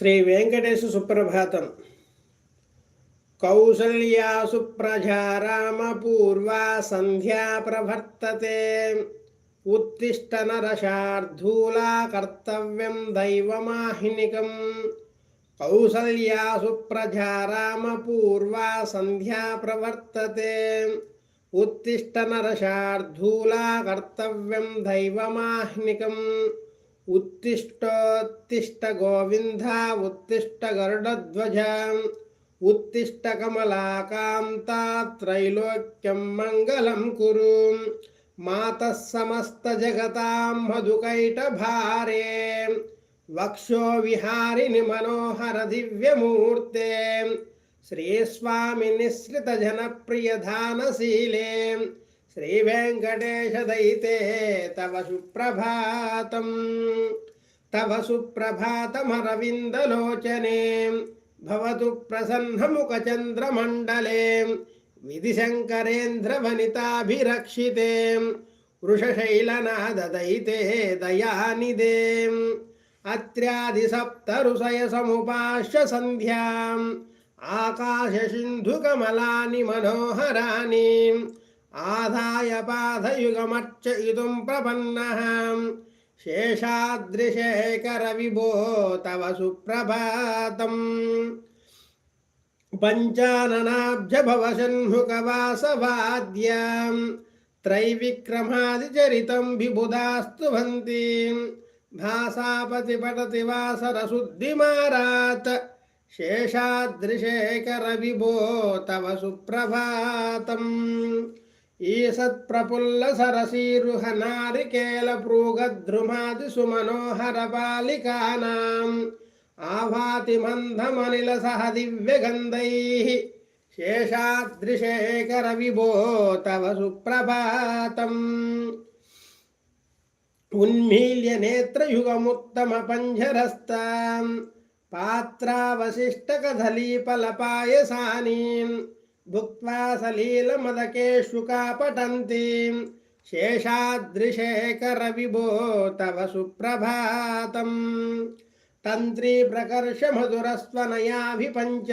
శ్రీ వెంకటేశ సుప్రభాతం. కౌసల్యా సుప్రజా రామపూర్వా సంధ్యా ప్రవర్తతే ఉత్తిష్ట నరశార్ధూలా కర్తవ్యం దైవమాహినికం. కౌసల్యా సుప్రజా రామపూర్వా సంధ్యా ప్రవర్తతే ఉత్తిష్ట నరశార్ధూలా కర్తవ్యం దైవమాహ్నికం. उत्तिष्ठोत्तिष्ठ गोविन्द उत्तिष्ठ गरुडध्वज उत्तिष्ठ कमलाकान्ता त्रैलोक्यं मङ्गलं कुरु मातः समस्तजगतां मधुकैटभारे वक्षो विहारिणि मनोहर दिव्यमूर्ते श्रीस्वामिनिःसृतजनप्रियधानशीले శ్రీవేంకటేశదయితే తవ సుప్రభాతం తవ సుప్రభాతమరవిందలోచనే. భవతు ప్రసన్నముఖచంద్రమండలే విధిశంకరేంద్రవనితాభిరక్షితే. వృషశైలనాదయితే దయానిదే. అత్ర్యాదిసప్తరుషయసముపాశ్య సంధ్యాం ఆకాశసింధుకమలాని మనోహరాని ఆదాయ పాదయుగమర్చయితుం ప్రపన్నः శేషాద్రిశేఖర విభో తవ సుప్రభాతం पञ्चाननाब्जभवषण्मुखवासवाद्यां त्रैविक्रमादिचरितं विबुधास्तु भन्ति भासापति पठति वासरशुद्धिमारात् शेषाद्रिशेखरविभो तव सुप्रभातम् ఈసత్ ప్రఫుల్ల సరసీరుహ నారికేల భృగద్రుమాది సుమనోహర బాలికానాం. ఆభాతి మందమనిల సహ దివ్యగంధై శేషాద్రిశేఖర విభో తవ సుప్రభాతం. ఉన్మీల్య నేత్రయుగముత్తమ పంజరస్తాం పాత్రావశిష్టకదలీపల పాయసానీం భుక్వా సలీలమదకేషు కాపటంతి. శేషాద్రిశేఖర విభో తవ సుప్రభాతం. తంత్రీ ప్రకర్ష మధురస్వనయాభిపంచ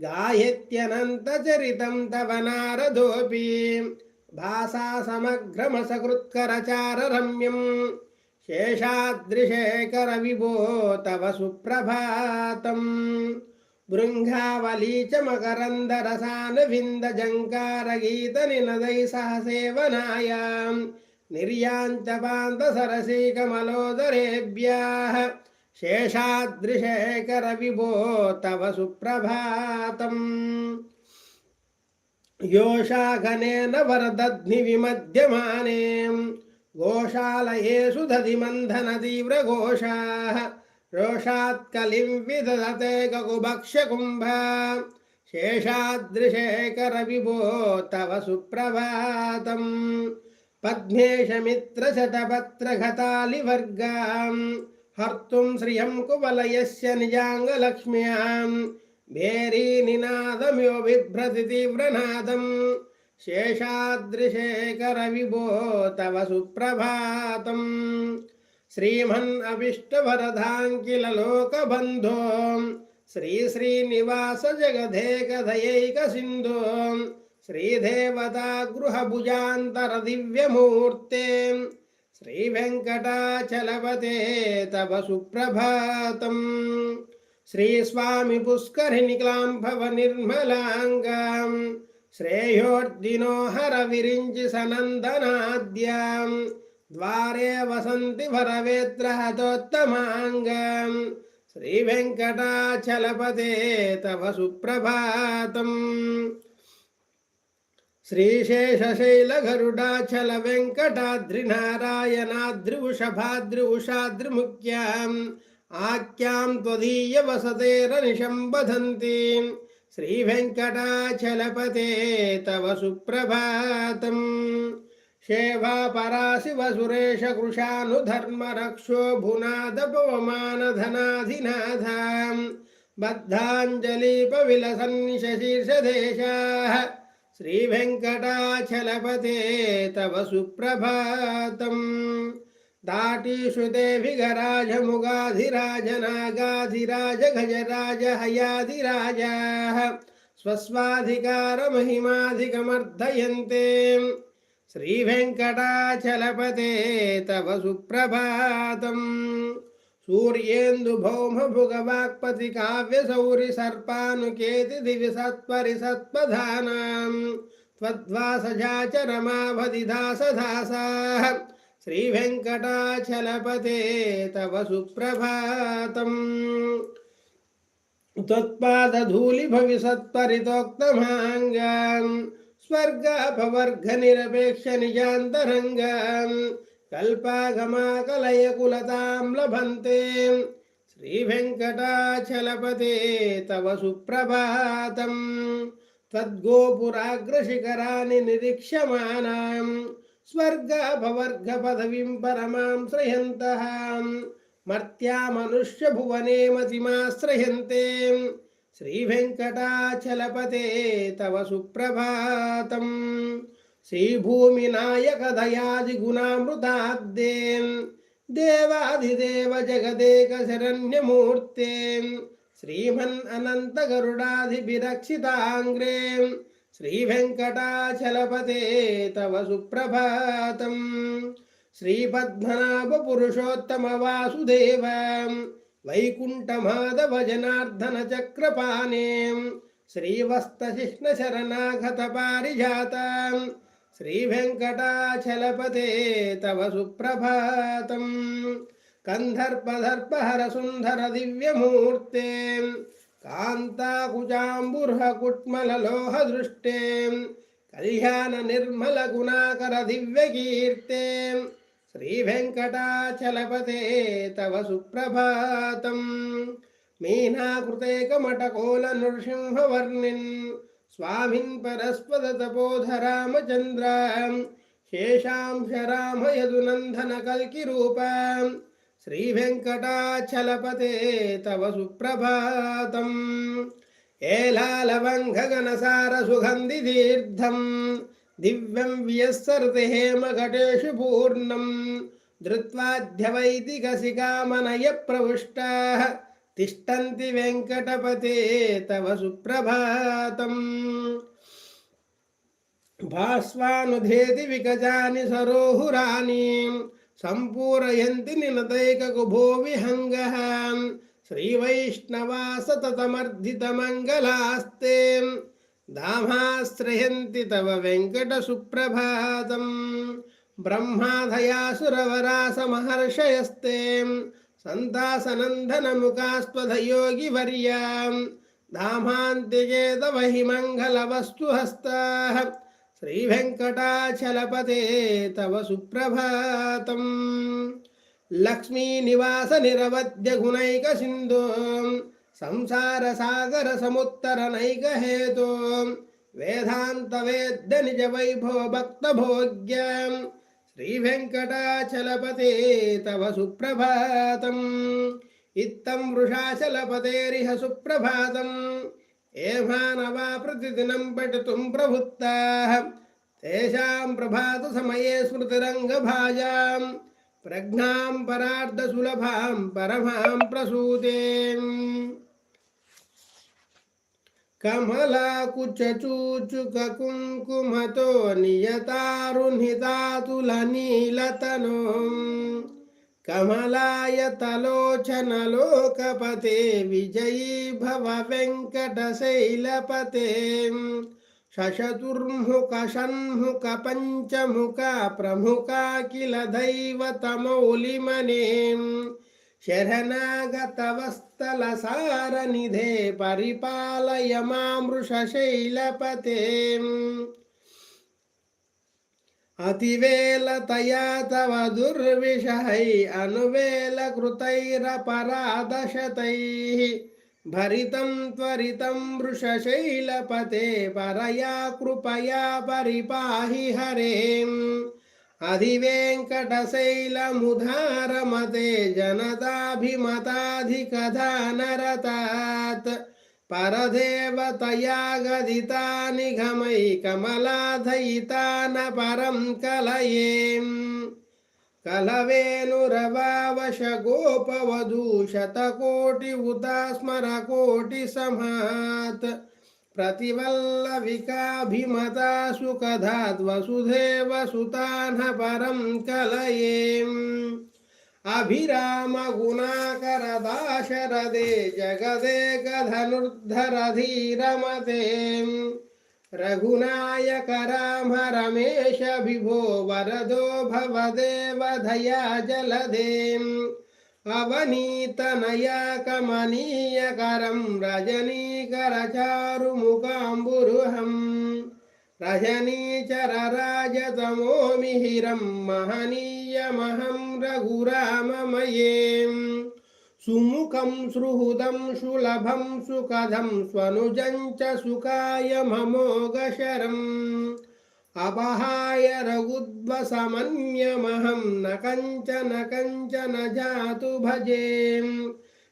గాయత్యనంతచరితం తవ నారదోపి. భాసా సమగ్రమసకృత్కరచార రమ్యం శేషాద్రిశేఖర విభో తవ సుప్రభాతం. नारदोऽपि भासा समग्रमसकृत्करचाररम्यम् शेषाद्रिशेखरविभो तव सुप्रभातम् भृङ्गावली च मकरन्दरसानविन्दजङ्कारगीतनिनदैः सह सेवनायां निर्याञ्चपान्तसरसीकमलोदरेभ्यः शेषाद्रिशेखरविभो तव सुप्रभातम् योषाघनेन वरदध्निविमध्यमाने गोशालयेषु दधिमन्थनतीव्रघोषाः रोषात्कलिं विदधते गकुभक्ष्यकुम्भ शेषादृशेखरविभो तव सुप्रभातम् पद्मेशमित्रशतपत्रघतालिवर्गां हर्तुं श्रियं कुवलयस्य निजाङ्गलक्ष्म्यां भेरीनिनादम्यो बिभ्रति तीव्रनादम् शेषादृशेखरविभो तव सुप्रभातम् శ్రీమన్ అభీష్టవరధాంకిల లోకబంధో శ్రీ శ్రీనివాస జగధేకథయైక సింధో. శ్రీదేవతా గృహభుజాంతర దివ్యమూర్తే. శ్రీ వెంకటాచలపతే తవ సుప్రభాతం. శ్రీ స్వామి పుష్కరిణి క్లాంభవ నిర్మలాంగాం. శ్రేయోర్దినోహర విరించి సనందనాద్యాం ద్వారే వసంతి వరవేత్ర హతోత్తమాంగం. శ్రీ వెంకటాచలపతే తవ సుప్రభాతం. శ్రీశేషశైలగరుడాచల వెంకటాద్రినారాయణాద్రివృషభాద్రివుషాద్రిముఖ్యాం ఆఖ్యాం త్వదీయ వసతేరనిశం వదంతి శ్రీవెంకటాచలపతే తవ సుప్రభాతం. श्रीवेङ्कटाचलपते तव सुप्रभातम् सेवापराशिवसुरेशकृशानुधर्मरक्षो भुनादपवमानधनाधिनाथां बद्धाञ्जलिपविलसन्निशशीर्षदेशाः श्रीवेङ्कटाचलपते तव सुप्रभातम् दाटीषु देभिगराजमुगाधिराज नागाधिराज गजराज हयाधिराजाः स्वस्वाधिकारमहिमाधिकमर्धयन्ते श्रीवेङ्कटाचलपते तव सुप्रभातम् सूर्येन्दुभौमभुगवाक्पति काव्यसौरिसर्पानुकेति दिवि सत्परिसत्पधानाम् त्वद्वासजाचरमाभदिदासदासाः श्रीवेङ्कटाचलपते तव सुप्रभातम् त्वत्पादधूलिभविसत्परितोक्तमाङ्गाम् స్వర్గాపవర్గ నిరపేక్ష నిజాంతరంగం కల్పాగమాకలయ కులతాం లభంతే శ్రీ వెంకటాచలపతే తవ సుప్రభాతం తద్గోపురాగ్రశిఖరాన్ని నిరీక్షమాణం స్వర్గభవర్గ పదవిం పరమాం శ్రయంత మర్త్యా మనుష్య భువనే మతిమాశ్రయంతే శ్రీవెంకటాచలపతే తవ సుప్రభాతం. శ్రీభూమినాయకదయాదిగుణామృతాబ్దే దేవాధిదేవ జగదేక శరణ్యమూర్తే. శ్రీమన్ అనంతగరుడాధిభిరక్షితాంగ్రే శ్రీవెంకటాచలపతే తవ సుప్రభాతం. శ్రీపద్మనాభ పురుషోత్తమ వాసుదేవం. श्रीवेङ्कटाचलपते तव सुप्रभातम् श्रीपद्मनाभपुरुषोत्तमवासुदेव वैकुण्ठमाधवजनार्दनचक्रपाणे श्रीवस्तशिष्णशरणागतपारिजाताम् श्रीवेङ्कटाचलपते तव सुप्रभातम् कन्धर्पदर्पहरसुन्दर दिव्यमूर्ते कान्ताकुजाम्बुर्हकुट्मललोहदृष्टे कल्याणनिर्मलगुणाकर दिव्यकीर्ते శ్రీవేంకటాచలపతే తవ సుప్రభాతం. మీనాకృతే కమటకోల నృసింహవర్ణిన్ స్వామిన్ పరస్పద తపోధరామచంద్రాం శేషాంశరామ యదునందన కల్కి రూపాం శ్రీవేంకటాచలపతే తవ సుప్రభాతం. ఏలాలవంఘగనసార సుగంధి తీర్థం दिव्यं व्यस्सर्ति हेमघटेषु पूर्णं धृत्वाध्यवैदिकसिकामनयप्रविष्टाः तिष्ठन्ति वेङ्कटपते तव सुप्रभातम् भास्वानुधेति विकजानि सरोहुराणि सम्पूरयन्ति निनदैककुभो विहङ्गः श्रीवैष्णवा सततमर्धितमङ्गलास्ते దామాశ్రయంతి తవ వెంకట సుప్రభాతం బ్రహ్మాధయాసురవరాస మహర్షయస్తే సంతాసనందన ముఖాస్పదయోగి వర్యాం దామాంతికే తవ హిమంగళవస్తు హస్తా శ్రీవెంకటాచలపతే తవ సుప్రభాతం. లక్ష్మీనివాస నిరవద్య గుణైక సంసార సాగర సముత్తర నైక హేతు. వేదాంత వేద్య నిజ వైభో భక్త భోగ్య. శ్రీ వెంకటాచలపతే తవ సుప్రభాతం. ఇత్తం వృషాచలపతేరిహ సుప్రభాతం. ఏ మానవా ప్రతిదినం పఠితుం ప్రవృత్తా తేషాం ప్రభాత సమయే స్మృతిరంగభాజాం. ప్రజ్ఞాం పరార్ధసులభాం పరమాం ప్రసూతే. కమలాకుచూచుక కుంకుమతో నియతారుణితాతుల నీలతను కమలాయతలోచనలోకపతే విజయీ భవ వెంకటశైలపతే శశతుర్ముఖ షణ్ముఖ పంచముఖ ప్రముఖ కిల దైవతమౌలిమనే शरणागतवस्तलसारनिधे परिपालय मामृषशैलपते अतिवेलतया तव दुर्विषहै अनुवेलकृतैरपराधशतैः भरितं त्वरितं वृषशैलपते परया कृपया परिपाहि हरेम् अधिवेङ्कटशैलमुधारमते जनताभिमताधिकधानरतात् परदेवतया गदिता निगमै कमलाधयिता न परं कलयेम् कलवेनुरवावश गोपवधू शतकोटि उता स्मरकोटि समात् प्रतिवल्लविकाभिमता सुखधाद्वसुधेव सुतान् परं कलयेम्। अभिरामगुणाकरदाशरदे जगदेकधनुर्धरधीरमते रघुनायक राम रमेश विभो वरदो भवदेवधया जलदेम् అవనీతనయాకమనీయకరం రజనీకరచారుముఖాంబురుహం రజనీచరరాజతమో మిహిరం మహనీయమహం రఘురామమయే. సుముఖం సుహృదం సులభం సుఖదం స్వనుజం చ సుఖాయ మమోగశరం अपहाय रघुद्वसमन्यमहं न कञ्चन कञ्चन जातु भजे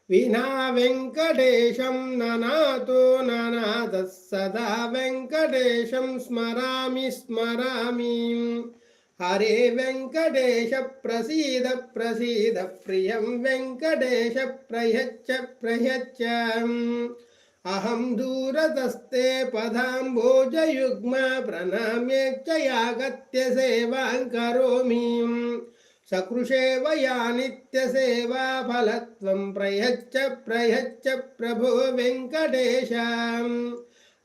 विना वेङ्कटेशं ननातो ननातः सदा वेङ्कटेशं स्मरामि स्मरामि हरे वेङ्कटेश प्रसीद प्रसीद प्रियं वेङ्कटेश प्रयच्छ प्रयच्छ అహం దూరతస్తే పదాంబోజయుగ్మ ప్రణామ్యక్షయాగత్య సేవాం కరోమి. సకృషేవ యా నిత్య సేవా ఫలత్వం ప్రయచ్చ ప్రయచ్చ ప్రభో వెంకటేశ.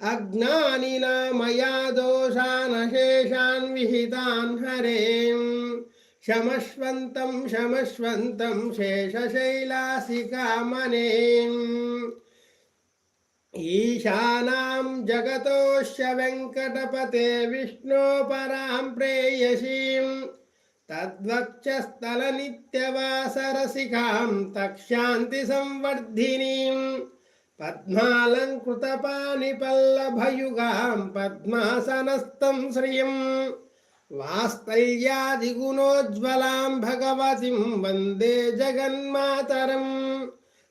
అజ్ఞానినా మయా దోషానశేషాన్ విహితాన్ హరేం. శమస్వంతం శమస్వంతం శేషశైలాసికామనేం ईशानां जगतोऽस्य वेङ्कटपते विष्णोपरां प्रेयसीं तद्वक्षस्थलनित्यवासरसिकां तक्षान्तिसंवर्धिनीं पद्मालङ्कृतपाणिपल्लभयुगां पद्मासनस्थं श्रियं वास्तल्यादिगुणोज्ज्वलां भगवतीं वन्दे जगन्मातरम्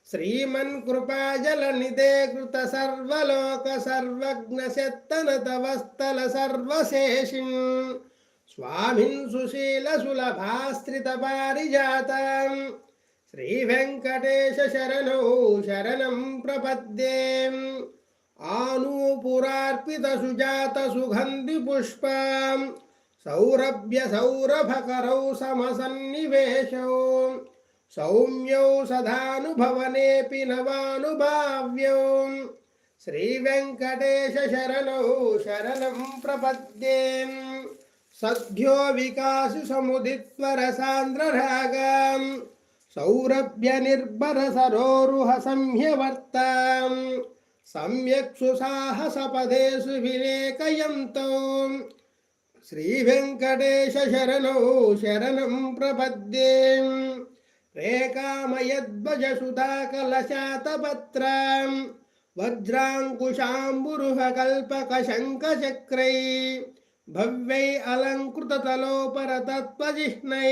శ్రీమన్ కృపాజల నిదే కృత సర్వలోక సర్వజ్ఞ సెత్తన తవస్థల సర్వశేషిం స్వామిన్ సుశీల సులభాశ్రిత పారిజాతం శ్రీ వెంకటేశ శరణౌ శరణం ప్రపద్యే ఆనూపురార్పిత సుజాత సుగంధి పుష్పాం సౌరభ్య సౌరభకరౌ సమసన్నివేశౌ सौम्यौ सदानुभवनेऽपि नवानुभाव्यौ श्रीवेङ्कटेश शरणौ शरणं प्रपद्ये सद्यो विकासु समुदित्वरसान्द्ररागां सौरभ्यनिर्भरसरोरुहसंह्यवर्तां सम्यक् सुसाहसपदेषु विलेखयन्तौ श्रीवेङ्कटेश शरणौ शरणं प्रपद्ये रेखामयध्वजसुधाकलशातपत्रां वज्राङ्कुशाम्बुरुहकल्पकशङ्खचक्रै भव्यै अलङ्कृततलोपरतत्त्वजिह्नै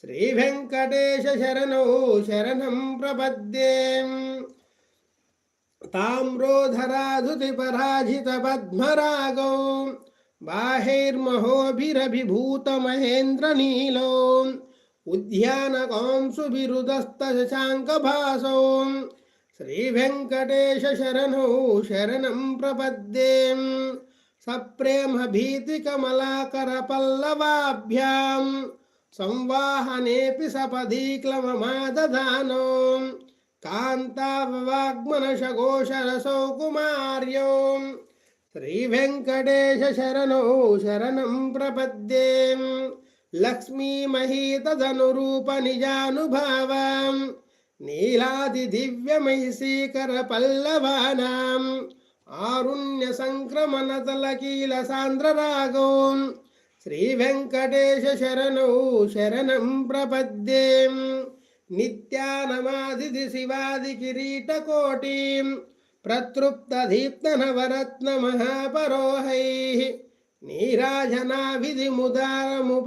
श्रीवेङ्कटेश शरणौ शरणं प्रपद्ये ताम्रोधराधुतिपराजितपद्मरागौ बाहैर्महोभिरभिभूतमहेन्द्रनीलो उद्यानकांसुभिरुदस्तशशाङ्कभासौ श्रीवेङ्कटेश शरणौ शरणं प्रपद्ये सप्रेमभीतिकमलाकरपल्लवाभ्यां संवाहनेऽपि सपदि क्लममादधानो कान्ताववाग्मनशघोषरसौ कुमार्यो श्रीवेङ्कटेश शरणौ లక్ష్మీమహీతధనురూప నిజానుభావాం. నీలాది దివ్యమై శీకర పల్లవానాం. ఆరుణ్య సంక్రమణ తలకీల సాంద్ర రాగోం శ్రీ వెంకటేశ శరణౌ శరణం ప్రపద్యేం. నిత్యానమాది శివాది కిరీట కోటీం ప్రతృప్త దీప్త నవరత్న మహాపరోహై. నీరాజనాభిధి ముదారముపాదధానౌ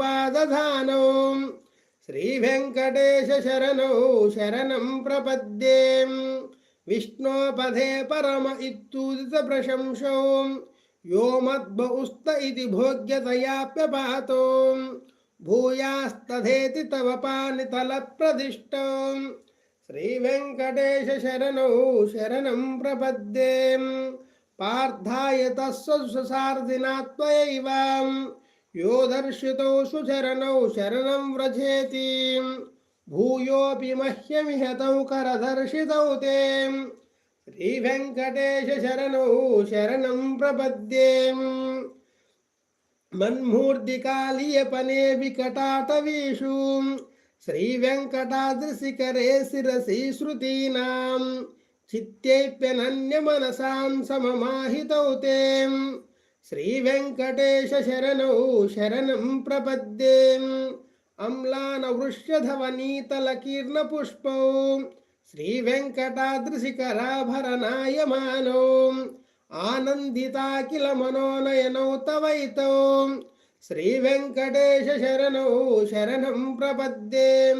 శ్రీ వెంకటేశ శరణౌ శరణం ప్రపద్యే. విష్ణోపధే పరమ ఇత్యూదిత ప్రశంసౌ. యో మద్బహుస్త ఇది భోగ్యతయాప్యపాతో భూయాస్తథేతి తవ పానితల ప్రదిష్ట. శ్రీ వెంకటేశ శరణౌ శరణం ప్రపద్యే. పార్థాయ తస్వసార్దినాత్మయైవ యో దర్శితౌ సుచరణౌ శరణం వ్రజేతి భూయోపి మహ్యమిహతౌ కరదర్శితౌ తే శ్రీ వెంకటేశ శరణౌ శరణం ప్రపద్యే మన్మూర్తికాళీయపనే వికటాటవీషు శ్రీవెంకటాద్రిశిఖరే శిరసి శృతీనాం చిత్తేప్యనన్యమనసాం సమమాహితౌ తే శ్రీవెంకటేశ శరణం ప్రపద్యే అమ్లానవృష్యధవనీతలకీర్ణపుష్పౌ. శ్రీవెంకటాద్రిశిఖరాభరణాయమానౌ. ఆనందితాఖిల మనోనయనౌ తవైతౌ శ్రీవెంకటేశరణౌ శరణం ప్రపద్యే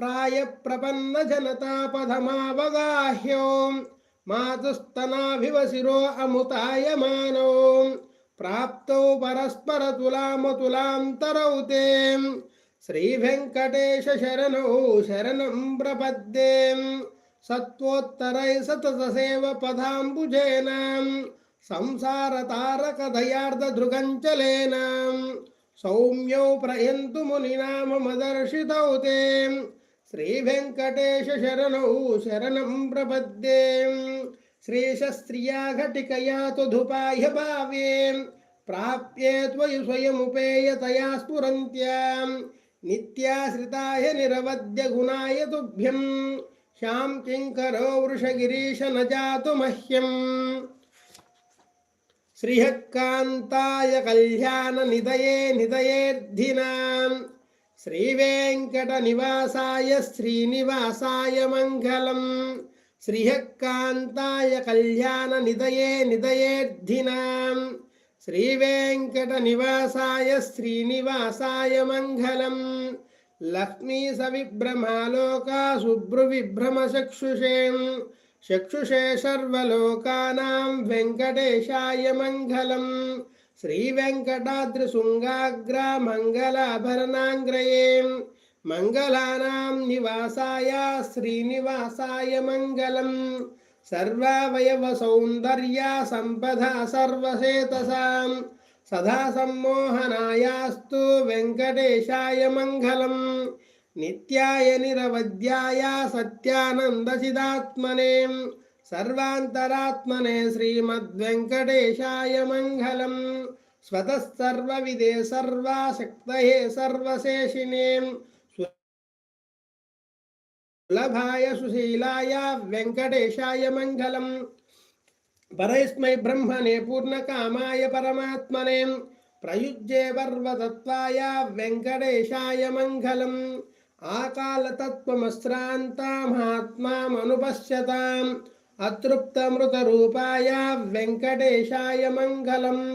ప్రాయ ప్రపన్న జనతాపథమావగాహ్యో మాతుస్తనాభివశిరో అముతాయమానో. ప్రాప్తౌ పరస్పరతులామతులాంతరౌ తే. శ్రీవెంకటేశ శరణౌ శరణం ప్రపద్యే సత్వోత్తరై సతసేవ పదాంబుజేన సంసారతారకదయార్ధదృగంచలేన సౌమ్యౌ ప్రయంతు మునినామదర్శితౌ తే. श्री वेंकटेश श्रीवेङ्कटेशशरणौ शरणं प्रपद्ये। श्रीशस्त्रिया घटिकया तु धुपाह्य भावे प्राप्ये त्वयि स्वयं स्वयमुपेयतया स्फुरन्त्यां। नित्याश्रिता ह्य निरवद्य गुणाय तुभ्यं श्याम किङ्करो वृषगिरीश न जातु मह्यम् श्रियः कान्ताय कल्याणनिधये निधयेऽर्धिनाम् నివాసాయ శ్రీనివాసాయ మంగళం. శ్రీహకాంతాయ కళ్యాణ నిదయే నిదయేర్ధినాం శ్రీవేంకట నివాసాయ శ్రీనివాసాయ మంగళం. లక్ష్మీ సవిభ్రమాలోకా శుభ్రువిభ్రమచక్షుషేం చక్షుషే సర్వలోకానాం వెంకటేశాయ మంగళం. శ్రీ వెంకటాద్రి శృంగాగ్ర మంగళ ఆభరణాంగ్రయే మంగళానాం నివాసాయ శ్రీనివాసాయ మంగళం. సర్వావయవ సౌందర్య సంపద సర్వశేతసాం. సదా సమ్మోహనాయాస్తు వెంకటేశాయ మంగళం. నిత్యాయ నిరవధ్యాయ సత్యానందసిదాత్మనే. सर्वान्तरात्मने श्रीमद्वेङ्कटेशाय मङ्गलम् स्वतः सर्वविदे सर्वाशक्तये सर्वशेषिणे सुलभाय सुशीलाय वेङ्कटेशाय मङ्गलम् परस्मै ब्रह्मणे पूर्णकामाय परमात्मने प्रयुज्ये पर्वतत्वाय वेङ्कटेशाय मङ्गलम् आकालतत्त्वमश्रान्तामात्मामनुपश्यताम् अतृप्तमृतरूपाय वेङ्कटेशाय मङ्गलम्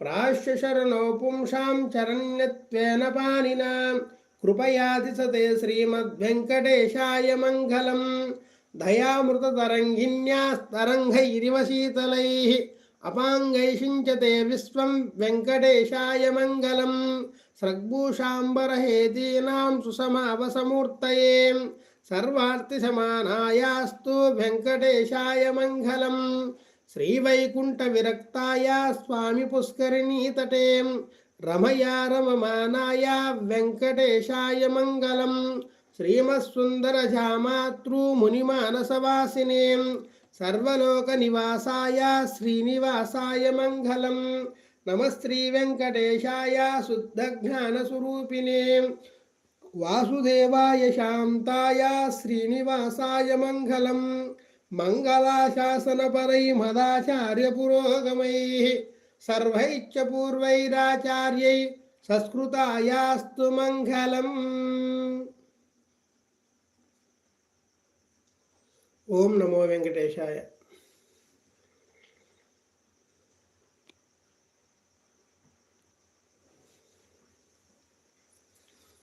प्राश्यशरणो पुंसां चरण्यत्वेन पाणिना कृपयाति स ते श्रीमद्वेङ्कटेशाय मङ्गलम् दयामृततरङ्गिन्यास्तरङ्गैरिव शीतलैः अपाङ्गैषिञ्चते विश्वं वेङ्कटेशाय मङ्गलम् स्रग्भूषाम्बरहेतीनां सुसमावसमूर्तये सर्वार्तिसमानायास्तु वेङ्कटेशाय मङ्गलम् श्रीवैकुण्ठविरक्ताय स्वामिपुष्करिणीतटे रमया रममानाय वेङ्कटेशाय मङ्गलम् श्रीमत्सुन्दरजामातृमुनिमानसवासिने सर्वलोकनिवासाय श्रीनिवासाय मङ्गलम् नमः श्रीवेङ्कटेशाय शुद्धज्ञानस्वरूपिणे वासुदेवाय शान्ताय श्रीनिवासाय मङ्गलम् मङ्गलाशासनपरै मदाचार्यपुरोगमैः सर्वैश्च पूर्वैराचार्यै संस्कृतायास्तु मङ्गलम्। ॐ नमो वेङ्कटेशाय।